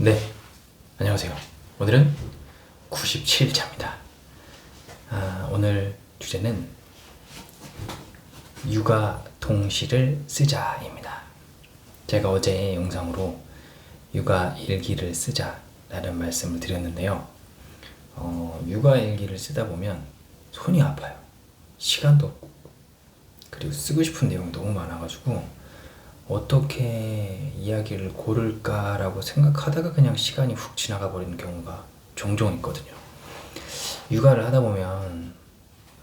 네, 안녕하세요. 오늘은 97차입니다. 아, 오늘 주제는 육아 동시를 쓰자입니다. 제가 어제 영상으로 육아 일기를 쓰자라는 말씀을 드렸는데요. 어, 육아 일기를 쓰다 보면 손이 아파요. 시간도 없고 그리고 쓰고 싶은 내용이 너무 많아가지고 어떻게 이야기를 고를까라고 생각하다가 그냥 시간이 훅 지나가 버리는 경우가 종종 있거든요. 육아를 하다 보면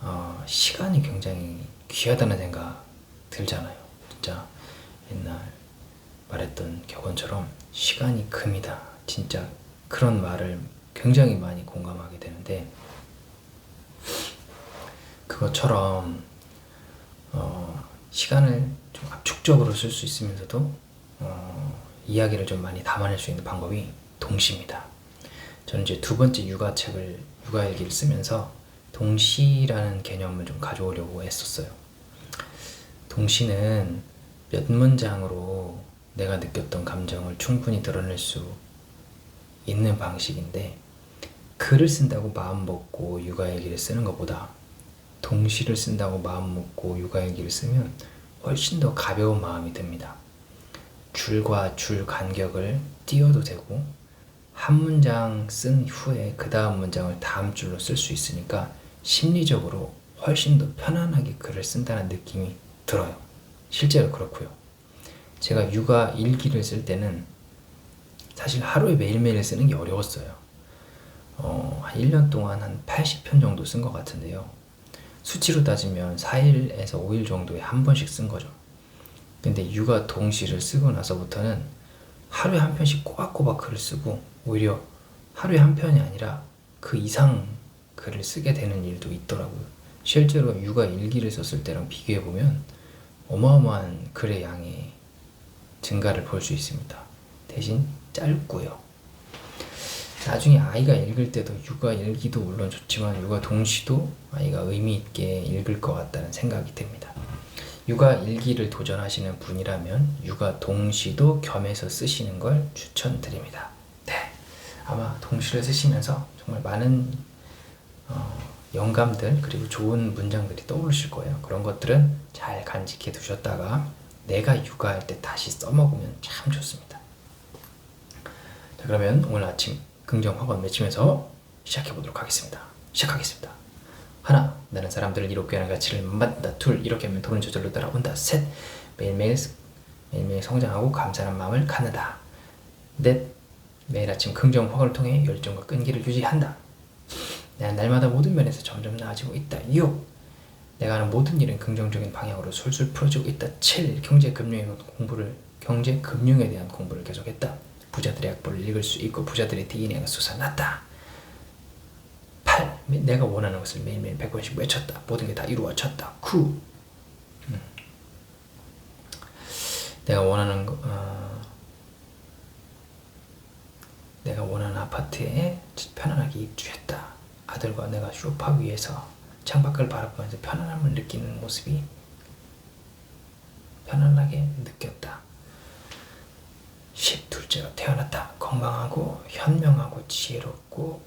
어, 시간이 굉장히 귀하다는 생각 들잖아요. 진짜 옛날 말했던 격언처럼 시간이 금이다. 진짜 그런 말을 굉장히 많이 공감하게 되는데 그것처럼 어, 시간을 좀 압축적으로 쓸 수 있으면서도 어, 이야기를 좀 많이 담아낼 수 있는 방법이 동시입니다. 저는 이제 두 번째 육아책을 육아일기를 쓰면서 동시라는 개념을 좀 가져오려고 했었어요. 동시는 몇 문장으로 내가 느꼈던 감정을 충분히 드러낼 수 있는 방식인데 글을 쓴다고 마음 먹고 육아일기를 쓰는 것보다 동시를 쓴다고 마음 먹고 육아일기를 쓰면 훨씬 더 가벼운 마음이 듭니다. 줄과 줄 간격을 띄워도 되고 한 문장 쓴 후에 그 다음 문장을 다음 줄로 쓸 수 있으니까 심리적으로 훨씬 더 편안하게 글을 쓴다는 느낌이 들어요. 실제로 그렇고요. 제가 육아 일기를 쓸 때는 사실 하루에 매일매일 쓰는 게 어려웠어요. 어, 한 1년 동안 한 80편 정도 쓴 것 같은데요. 수치로 따지면 4일에서 5일 정도에 한 번씩 쓴 거죠. 근데 육아 동시를 쓰고 나서부터는 하루에 한 편씩 꼬박꼬박 글을 쓰고 오히려 하루에 한 편이 아니라 그 이상 글을 쓰게 되는 일도 있더라고요. 실제로 육아 일기를 썼을 때랑 비교해 보면 어마어마한 글의 양의 증가를 볼 수 있습니다. 대신 짧고요. 나중에 아이가 읽을 때도 육아 일기도 물론 좋지만 육아 동시도 아이가 의미 있게 읽을 것 같다는 생각이 듭니다. 육아 일기를 도전하시는 분이라면 육아 동시도 겸해서 쓰시는 걸 추천드립니다. 네, 아마 동시를 쓰시면서 정말 많은 어, 영감들 그리고 좋은 문장들이 떠오르실 거예요. 그런 것들은 잘 간직해 두셨다가 내가 육아할 때 다시 써먹으면 참 좋습니다. 자, 그러면 오늘 아침 긍정 확언 외치면서 시작해 보도록 하겠습니다. 시작하겠습니다. 하나, 나는 사람들을 이롭게 하는 가치를 만든다. 둘, 이렇게 하면 돈은 저절로 따라온다. 셋, 매일매일 매일매일 성장하고 감사하는 마음을 갖는다. 넷, 매일 아침 긍정 확언을 통해 열정과 끈기를 유지한다. 나는 날마다 모든 면에서 점점 나아지고 있다. 6. 내가 하는 모든 일은 긍정적인 방향으로 술술 풀어지고 있다. 7. 경제 금융의 공부를 경제 금융에 대한 공부를 계속했다. 부자들의 악보를 읽을 수 있고 부자들의 DNA가 솟아났다. 8. 내가 원하는 것을 매일매일 100번씩 외쳤다. 모든 게 다 이루어졌다. 9. 음. 내가 원하는 거, 어, 내가 원하는 아파트에 편안하게 입주했다. 아들과 내가 쇼파 위에서 창밖을 바라보면서 편안함을 느끼는 모습이 편안하게 느꼈다. 10. 둘째가 태어났다. 건강하고 현명하고 지혜롭고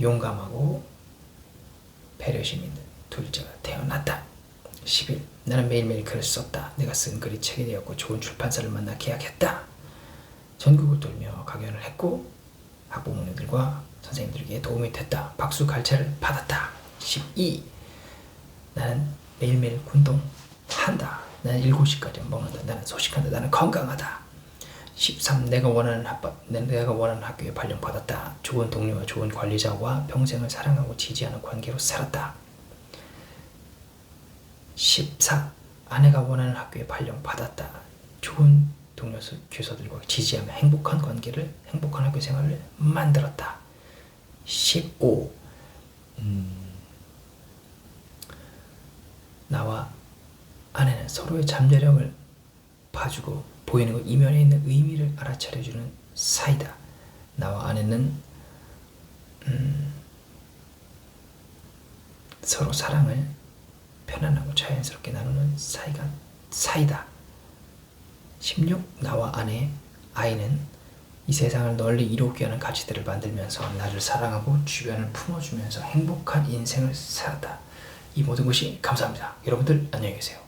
용감하고 배려심 있는 둘째가 태어났다. 11. 나는 매일매일 글을 썼다. 내가 쓴 글이 책이 되었고 좋은 출판사를 만나 계약했다. 전국을 돌며 강연을 했고 학부모님들과 선생님들에게 도움이 됐다. 박수 갈채를 받았다. 12. 나는 매일매일 운동한다. 나는 7시까지 먹는다. 나는 소식한다. 나는 건강하다. 13. 내가 원하는 학교, 내가 원하는 학교에 발령받았다. 좋은 동료와 좋은 관리자와 평생을 사랑하고 지지하는 관계로 살았다. 14. 아내가 원하는 학교에 발령받았다. 좋은 동료 교사들과 지지하며 행복한 관계를, 행복한 학교 생활을 만들었다. 15. 음, 나와 아내는 서로의 잠재력을 봐주고 보이는 것 이면에 있는 의미를 알아차려주는 사이다. 나와 아내는 음, 서로 사랑을 편안하고 자연스럽게 나누는 사이가 사이다. 16. 나와 아내, 아이는 이 세상을 널리 이롭게 하는 가치들을 만들면서 나를 사랑하고 주변을 품어주면서 행복한 인생을 살았다. 이 모든 것이 감사합니다. 여러분들 안녕히 계세요.